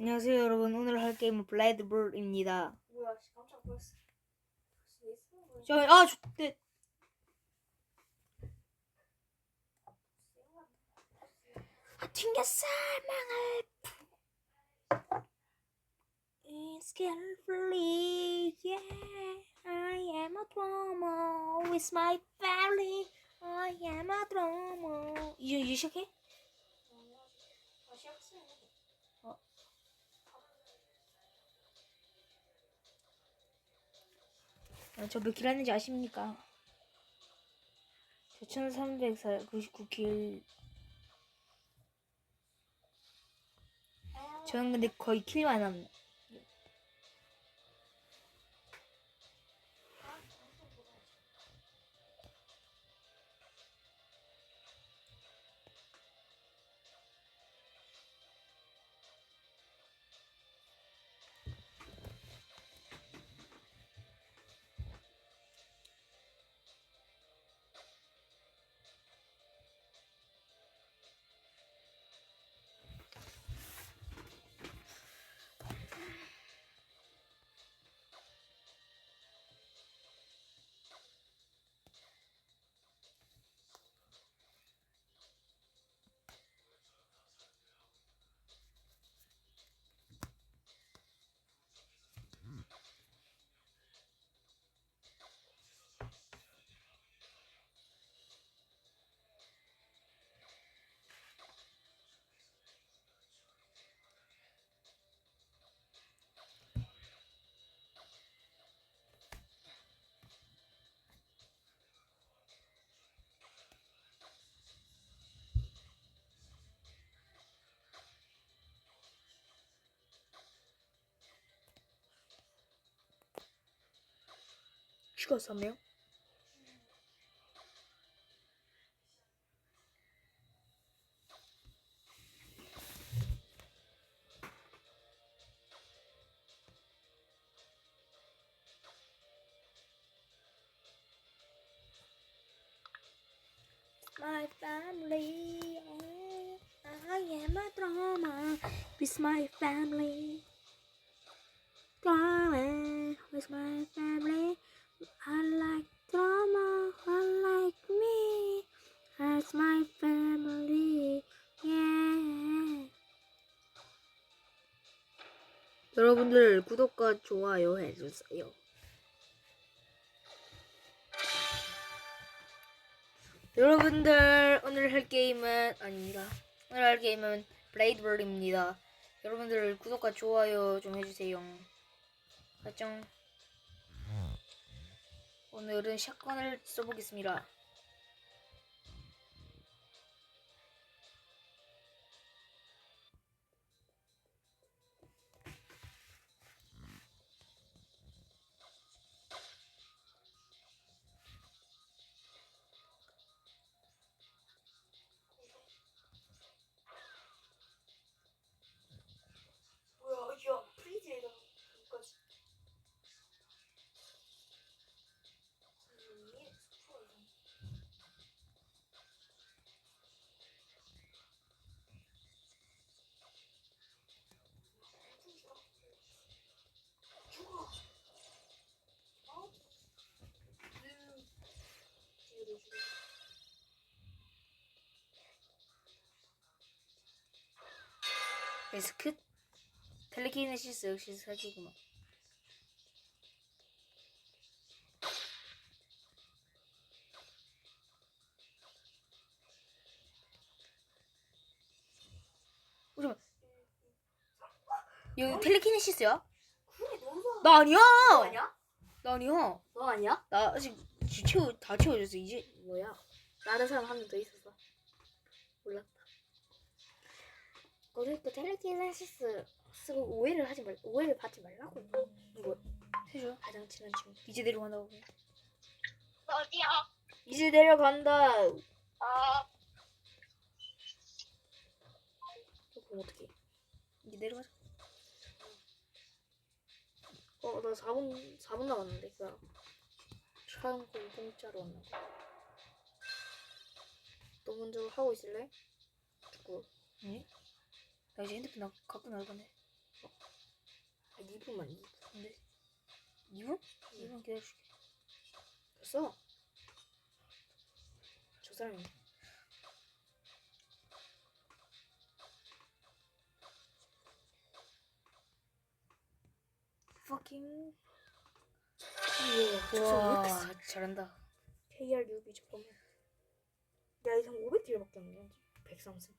안녕하세요 여러분. 오늘 할 게임은 블라이드볼입니다. 뭐야 씨, 깜짝 놀랐어. 왜 쓰는 거야? 저, 아 좋대 튕겼어 망할. It's carefully yeah I am a drummer with my family. I am a drummer. 이제 이제 시작해? 저 몇 킬 했는지 아십니까? 저 1399킬 저는 근데 거의 킬만 합니다 죽었어 한 명? My family, I am a drama with my family. Drama with my family. 여러분들 구독과 좋아요 해주세요. 여러분들 오늘 할 게임은 아닙니다. 오늘 할 게임은 블레이드볼입니다. 여러분들 구독과 좋아요 좀 해주세요. 설정. 오늘은 샷건을 써보겠습니다. 리스크 텔레키네시스 역시 사기구만. 어, 잠깐만. 여기 텔레키네시스야? 그래 나 아니야. 너 아니야? 나 아니야. 너 아니야? 나 아직 지- 채워 다 채워졌어 이제. 뭐야? 나는 사람 한 명 더 있었어. 몰랐다. 우리 그 텔레키네시스 쓰고 오해를 하지 말, 오해를 받지 말라고. 이거 해줘. 가장 친한 친구. 이제 내려간다고. 어디야? 이제 내려간다. 아, 그럼 어떡해? 이제 내려가자. 어, 나 4분 4분 남았는데 그 참고 공짜로 왔나 봐. 너 먼저 하고 있을래? 축구. 네? 나 이제 핸드폰 나 갖고 나갈 건데. 아 2분만 2분. 근데 2분? 2분 기다려줄게. 됐어. 저 사람이 fucking 예, 잘- 잘한다. KR 유비 저 보면. 나 이상 500딜밖에 안 돼. 130.